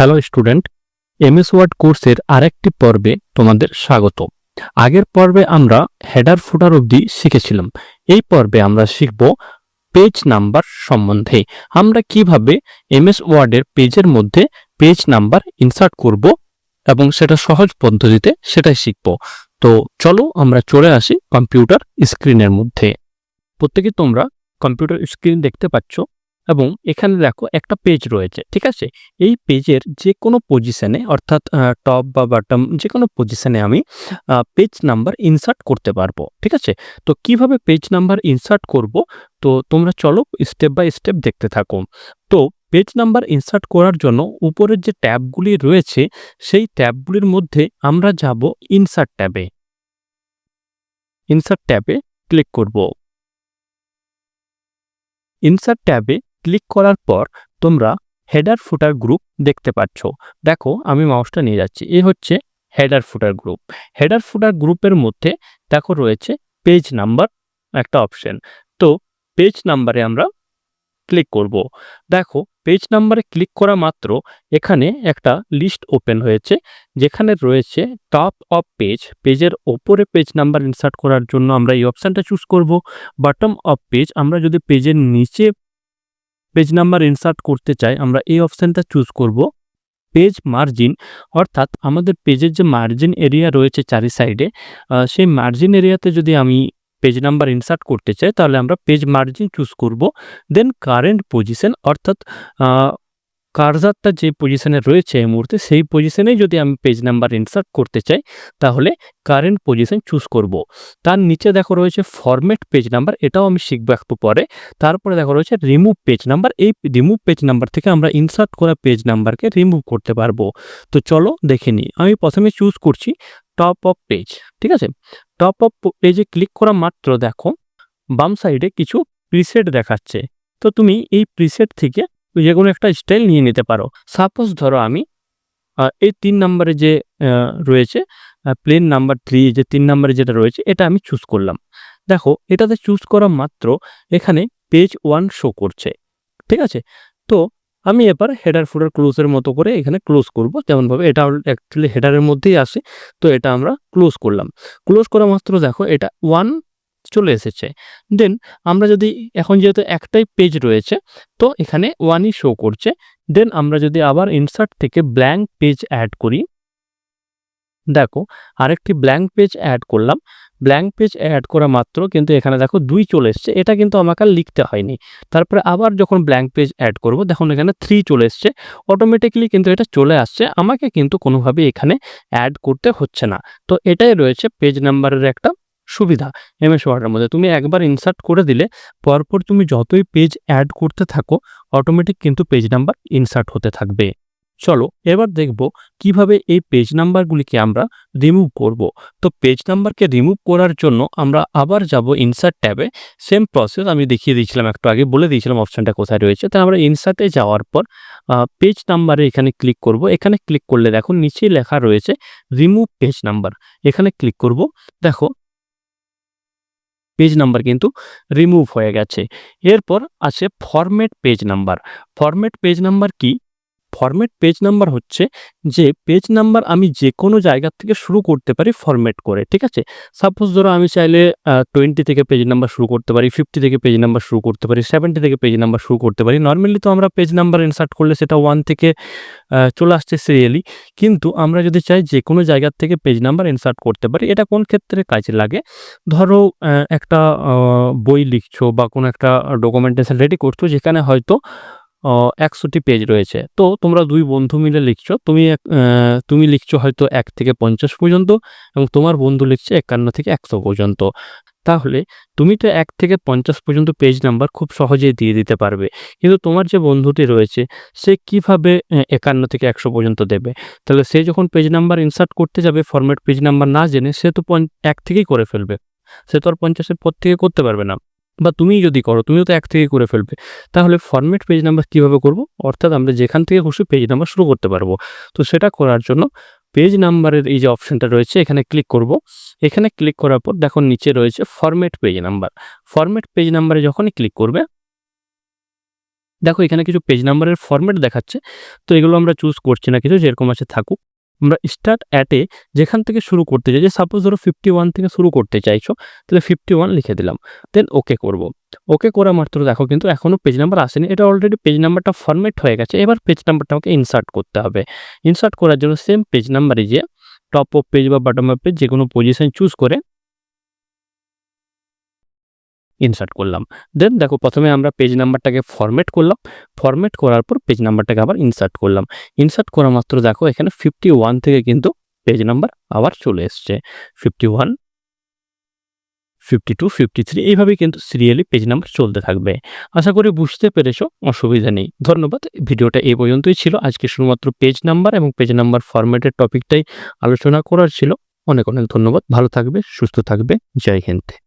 Hello student MS word কোর্সের আরেকটি পর্বে তোমাদের স্বাগত। আগের পর্বে আমরা হেডার ফুটার অবধি শিখেছিলাম। এই পর্বে আমরা শিখব পেজ নাম্বার সম্বন্ধে। আমরা কীভাবে এমএস ওয়ার্ডের পেজের মধ্যে পেজ নাম্বার ইনসার্ট করব এবং সেটা সহজ পদ্ধতিতে সেটাই শিখব। তো চলো আমরা চলে আসি কম্পিউটার স্ক্রিনের মধ্যে। প্রত্যেকে তোমরা কম্পিউটার স্ক্রিন দেখতে পাচ্ছ। এবং এখানে দেখো একটা পেজ রয়েছে, ঠিক আছে? এই পেজের যে কোনো পজিশনে অর্থাৎ টপ বা বাটম যে কোনো পজিশনে আমি পেজ নাম্বার ইনসার্ট করতে পারব, ঠিক আছে? তো কীভাবে পেজ নাম্বার ইনসার্ট করব? তো তোমরা চলো স্টেপ বাই স্টেপ দেখতে থাকো। তো পেজ নাম্বার ইনসার্ট করার জন্য উপরের যে ট্যাবগুলি রয়েছে, সেই ট্যাবগুলির মধ্যে আমরা যাব ইনসার্ট ট্যাবে। ইনসার্ট ট্যাবে ক্লিক করব। ইনসার্ট ট্যাবে ক্লিক করার পর তোমরা হেডার ফুটার গ্রুপ দেখতে পাচ্ছ। দেখো, আমি মাউসটা নিয়ে যাচ্ছি। এ হচ্ছে header footer group. Header footer গ্রুপের মধ্যে দেখো রয়েছে পেজ নাম্বার একটা অপশন। তো পেজ নাম্বারে আমরা ক্লিক করব। দেখো, পেজ নাম্বারে ক্লিক করা মাত্র এখানে একটা লিস্ট ওপেন হয়েছে, যেখানে রয়েছে টপ অফ পেজ পেজের ওপরে পেজ নাম্বার ইনসার্ট করার জন্য আমরা এই অপশানটা চুজ করব। বটম অফ পেজ আমরা যদি পেজের নিচে পেজ নাম্বার ইনসার্ট করতে চাই, আমরা এই অপশানটা চুজ করব। পেজ মার্জিন অর্থাৎ আমাদের পেজের যে মার্জিন এরিয়া রয়েছে চারি সাইডে সেই মার্জিন এরিয়াতে যদি আমি পেজ নাম্বার ইনসার্ট করতে চাই, তাহলে আমরা পেজ মার্জিন চুজ করব। দেন কারেন্ট পজিশন অর্থাৎ কার্জারটা যে পজিশনে রয়েছে এই মুহূর্তে, সেই পজিশনেই যদি আমি পেজ নাম্বার ইনসার্ট করতে চাই, তাহলে কারেন্ট পজিশন চুজ করব। তার নিচে দেখো রয়েছে ফরম্যাট পেজ নাম্বার এটাও আমি শিখব একটু পরে। তারপরে দেখো রয়েছে রিমুভ পেজ নাম্বার এই রিমুভ পেজ নাম্বার থেকে আমরা ইনসার্ট করা পেজ নাম্বারকে রিমুভ করতে পারব। তো চলো দেখে নিই। আমি প্রথমে চুজ করছি টপ অফ পেজ ঠিক আছে? টপ অফ পেজে ক্লিক করা মাত্র দেখো, বাম সাইডে কিছু প্রিসেট দেখাচ্ছে। তো তুমি এই প্রিসেট থেকে যে কোনো একটা স্টাইল নিয়ে নিতে পারো। সাপোজ ধরো আমি এই তিন নম্বরে যে রয়েছে প্লেন নাম্বার থ্রি যে তিন নম্বরে যেটা রয়েছে, এটা আমি চুজ করলাম। দেখো, এটাতে চুজ করা মাত্র এখানে পেজ ওয়ান শো করছে। ঠিক আছে? তো আমি এবার হেডার ফুডার ক্লোজের মতো করে এখানে ক্লোজ করব। যেমনভাবে এটা অ্যাকচুয়ালি হেডারের মধ্যেই আসে, তো এটা আমরা ক্লোজ করলাম। ক্লোজ করা মাত্র দেখো, এটা ওয়ান চলে এসেছে। দেন আমরা যদি এখন যেহেতু একটাই পেজ রয়েছে, তো এখানে ওয়ানই শো করছে। দেন আমরা যদি আবার ইনসার্ট থেকে ব্ল্যাঙ্ক পেজ অ্যাড করি, দেখো আরেকটি ব্ল্যাঙ্ক পেজ অ্যাড করলাম। ব্ল্যাঙ্ক পেজ অ্যাড করা মাত্র কিন্তু এখানে দেখো দুই চলে এসছে। এটা কিন্তু আমাকে লিখতে হয়নি। তারপরে আবার যখন ব্ল্যাঙ্ক পেজ অ্যাড করব, দেখুন এখানে থ্রি চলে এসছে। অটোমেটিকলি কিন্তু এটা চলে আসছে। আমাকে কিন্তু কোনোভাবে এখানে অ্যাড করতে হচ্ছে না। তো এটাই রয়েছে পেজ নাম্বারের একটা সুবিধা এমএস ওয়ার্ডের মধ্যে। তুমি একবার ইনসার্ট করে দিলে, পরপর তুমি যতই পেজ অ্যাড করতে থাকো অটোমেটিক কিন্তু পেজ নাম্বার ইনসার্ট হতে থাকবে। চলো, এবার দেখব কীভাবে এই পেজ নাম্বারগুলিকে আমরা রিমুভ করব। তো পেজ নাম্বারকে রিমুভ করার জন্য আমরা আবার যাব ইনসার্ট ট্যাবে। সেম প্রসেস আমি দেখিয়ে দিয়েছিলাম, একটু আগে বলে দিয়েছিলাম অপশানটা কোথায় রয়েছে। তো আমরা ইনসার্টে যাওয়ার পর পেজ নাম্বারে এখানে ক্লিক করব। এখানে ক্লিক করলে দেখো নিচে লেখা রয়েছে রিমুভ পেজ নাম্বার এখানে ক্লিক করব। দেখো পেজ নাম্বার কিন্তু রিমুভ হয়ে গেছে। এরপর আছে format page number format page number কি? ফরম্যাট পেজ নাম্বার হচ্ছে যে পেজ নাম্বার আমি যে কোনো জায়গা থেকে শুরু করতে পারি ফরম্যাট করে, ঠিক আছে? সাপোজ ধরো আমি চাইলে টোয়েন্টি থেকে পেজ নাম্বার শুরু করতে পারি ফিফটি থেকে পেজ নাম্বার শুরু করতে পারি সেভেন্টি থেকে পেজ নাম্বার শুরু করতে পারি। নর্মালি তো আমরা পেজ নাম্বার ইনসার্ট করলে সেটা ওয়ান থেকে চলে আসছে সিরিয়ালি কিন্তু আমরা যদি চাই যে কোনো জায়গার থেকে পেজ নাম্বার ইনসার্ট করতে পারি, এটা কোন ক্ষেত্রে কাজে লাগে? ধরো একটা বই লিখছো বা কোনো একটা ডকুমেন্টেশন রেডি করছ, যেখানে হয়তো একশোটি পেজ রয়েছে। তো তোমরা দুই বন্ধু মিলে লিখছো, তুমি তুমি লিখছো হয়তো এক থেকে পঞ্চাশ পর্যন্ত এবং তোমার বন্ধু লিখছে একান্ন থেকে একশো পর্যন্ত। তাহলে তুমি তো এক থেকে পঞ্চাশ পর্যন্ত পেজ নাম্বার খুব সহজেই দিয়ে দিতে পারবে। কিন্তু তোমার যে বন্ধুটি রয়েছে, সে কীভাবে একান্ন থেকে একশো পর্যন্ত দেবে? তাহলে সে যখন পেজ নাম্বার ইনসার্ট করতে যাবে ফরম্যাট পেজ নাম্বার না জেনে, সে তো এক থেকেই করে ফেলবে। সে তো আর পঞ্চাশের পর থেকে করতে পারবে না। বা তুমি যদি করো, তুমিও তো এক থেকে করে ফেলবে। তাহলে ফরম্যাট পেজ নাম্বার কীভাবে করব? অর্থাৎ আমরা যেখান থেকে খুশি পেজ নাম্বার শুরু করতে পারব। তো সেটা করার জন্য পেজ নাম্বারের এই যে অপশনটা রয়েছে, এখানে ক্লিক করব। এখানে ক্লিক করার পর দেখো নিচে রয়েছে format page number format page নাম্বারে যখনই ক্লিক করবে, দেখো এখানে কিছু পেজ নাম্বারের ফরম্যাট দেখাচ্ছে। তো এগুলো আমরা চুজ করছি না, কিছু যেরকম আছে থাকুক। আমরা স্টার্ট অ্যাটে যেখান থেকে শুরু করতে চাই, যে সাপোজ ধরো ফিফটি ওয়ান থেকে শুরু করতে চাইছো, তাহলে ফিফটি ওয়ান লিখে দিলাম। দেন ওকে করব। ওকে করা মাত্র দেখো কিন্তু এখনও পেজ নাম্বার আসেনি, এটা অলরেডি পেজ নাম্বারটা ফরম্যাট হয়ে গেছে, এবার পেজ নাম্বারটা আমাকে ইনসার্ট করতে হবে। ইনসার্ট করার জন্য সেম পেজ নাম্বারে যে টপ অফ পেজ বা বটম অফ পেজ যে কোনো পজিশন চুজ করে ইনসার্ট করলাম। দেন দেখো প্রথমে আমরা পেজ নাম্বারটাকে ফরম্যাট করলাম। ফরম্যাট করার পর পেজ নাম্বারটাকে আবার ইনসার্ট করলাম। ইনসার্ট করা মাত্র দেখো এখানে ফিফটি ওয়ান থেকে কিন্তু পেজ নাম্বার আবার চলে এসছে। Fifty one fifty two fifty three এইভাবেই কিন্তু সিরিয়ালি পেজ নাম্বার চলতে থাকবে। আশা করি বুঝতে পেরেছ, অসুবিধা নেই। ধন্যবাদ। ভিডিওটা এই পর্যন্তই ছিল। আজকে শুধুমাত্র পেজ নাম্বার এবং পেজ নাম্বার ফরম্যাটের টপিকটাই আলোচনা করার ছিল। অনেক অনেক ধন্যবাদ। ভালো থাকবে, সুস্থ থাকবে। জয় হিন্দ।